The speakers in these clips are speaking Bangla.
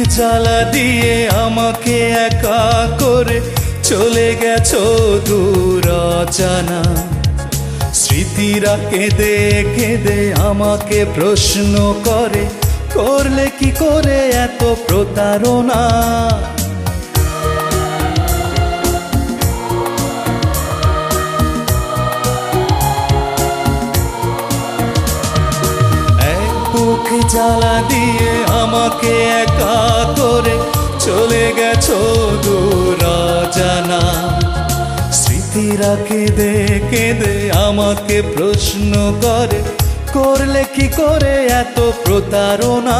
জ্বালা দিয়ে আমাকে একা করে চলে গেছ দূর জানা স্মৃতিরা কেঁদে কেঁদে আমাকে প্রশ্ন করে, করলে কি করে এত প্রতারণা? জ্বালা দিয়ে আমাকে একা করে চলে গেছো দূর জানা স্মৃতিরা কেঁদে কেঁদে আমাকে প্রশ্ন করে, করলে কি করে এত প্রতারণা?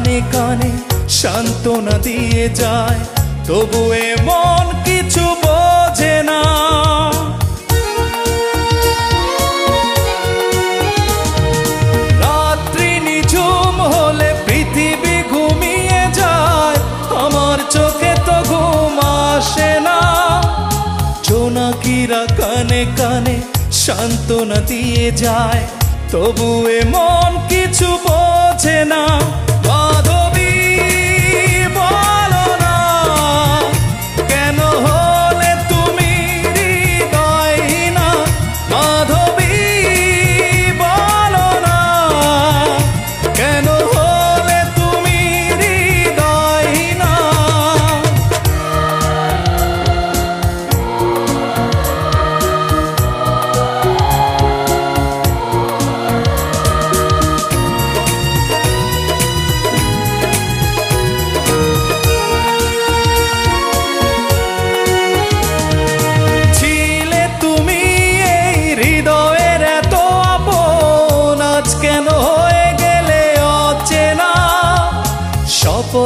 কানে কানে সান্ত্বনা দিয়ে যায়, তবু এ মন কিছু বোঝে না। রাত্রি নিঝুম হলে পৃথিবী ঘুমিয়ে যায়, আমার চোখে তো ঘুম আসে না। জোনাকিরা কানে কানে সান্ত্বনা দিয়ে যায়, তবু এ মন কিছু বোঝে না। মাধবী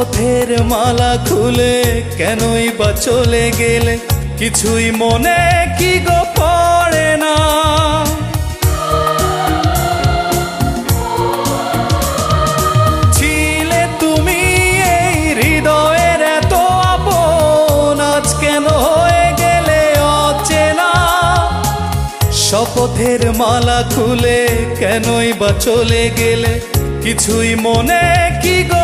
শপথের মালা খুলে কেনই বা চলে গেলে? কিছুই মনে কি গো পড়ে না? ছিলে তুমি এই হৃদয়ের এত আপন, আজ কেন হয়ে গেলে অচেনা? শপথের মালা খুলে কেনই বা চলে গেলে? কিছুই মনে কি গো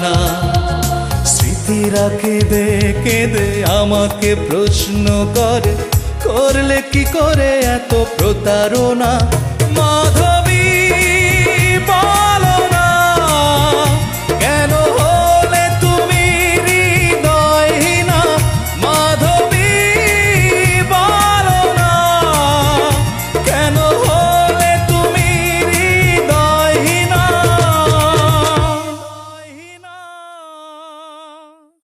স্মৃতিরা কেঁদে কেঁদে আমাকে প্রশ্ন করে। করলে কি করে এত প্রতারণা?